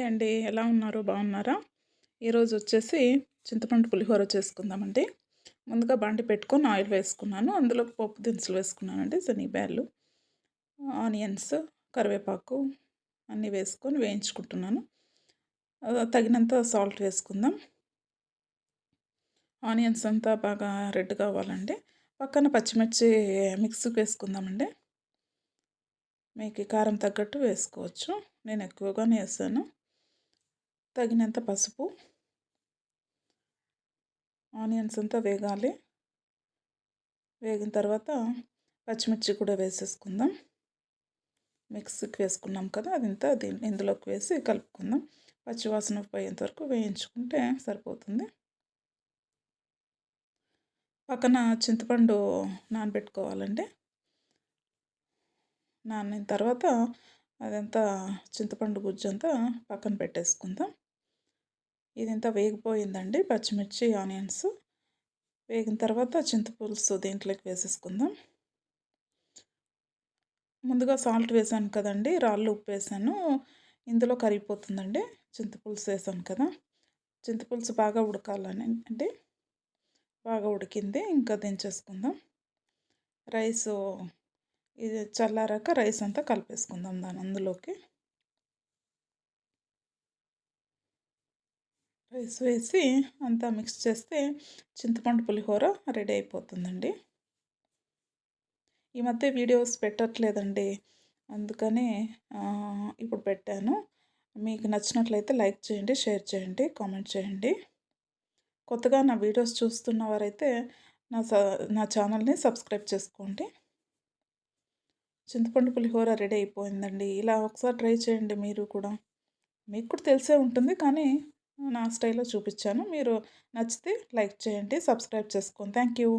Hi అండి ఎలా ఉన్నారు? బాగున్నారా? ఈరోజు వచ్చేసి చింతపండు పులిహోర చేసుకుందామండి. ముందుగా బండి పెట్టుకొని ఆయిల్ వేసుకున్నాను. అందులో పప్పు దినుసులు వేసుకున్నానండి. శనగబ్యాళ్ళు ఆనియన్స్ కరివేపాకు అన్నీ వేసుకొని వేయించుకుంటున్నాను. తగినంత సాల్ట్ వేసుకుందాం. ఆనియన్స్ అంతా బాగా రెడ్ కావాలండి. పక్కన పచ్చిమిర్చి మిక్స్కి వేసుకుందామండి. మీకు కారం తగ్గట్టు వేసుకోవచ్చు. నేను ఎక్కువగానే వేసాను. తగినంత పసుపు ఆనియన్స్ అంతా వేగాలి. వేగిన తర్వాత పచ్చిమిర్చి కూడా వేసేసుకుందాం. మిక్సీకి వేసుకున్నాం కదా అది ఇంత దీన్ని ఇందులోకి వేసి కలుపుకుందాం. పచ్చివాసన పోయేంత వరకు వేయించుకుంటే సరిపోతుంది. పక్కన చింతపండు నానబెట్టుకోవాలండి. నానిన తర్వాత అదంతా చింతపండు గుజ్జు అంతా పక్కన పెట్టేసుకుందాం. ఇదంతా వేగిపోయిందండి. పచ్చిమిర్చి ఆనియన్స్. వేగిన తర్వాత చింతపులుసు దీంట్లోకి వేసేసుకుందాం. ముందుగా సాల్ట్ వేసాను కదండి. రాళ్ళు ఉప్పు వేసాను ఇందులో కరిగిపోతుందండి. చింతపులుసు వేసాను కదా. చింతపులుసు బాగా ఉడకాలని అంటే బాగా ఉడికింది. ఇంకా దించేసుకుందాం. రైసు ఇది చల్లారాక రైస్ అంతా కలిపేసుకుందాం దాని అందులోకి. రైస్ వేసి అంతా మిక్స్ చేస్తే చింతపండు పులిహోర రెడీ అయిపోతుందండి. ఈ మధ్య వీడియోస్ పెట్టట్లేదండి. అందుకని ఇప్పుడు పెట్టాను. మీకు నచ్చినట్లయితే లైక్ చేయండి షేర్ చేయండి కామెంట్ చేయండి. కొత్తగా నా వీడియోస్ చూస్తున్న వారైతే నా నా ఛానల్ని సబ్స్క్రైబ్ చేసుకోండి. చింతపండు పులిహోర రెడీ అయిపోయిందండి. ఇలా ఒకసారి ట్రై చేయండి మీరు కూడా. మీకు కూడా తెలిసే ఉంటుంది కానీ నా స్టైల్లో చూపించాను. మీరు నచ్చితే లైక్ చేయండి సబ్స్క్రైబ్ చేసుకోండి. Thank you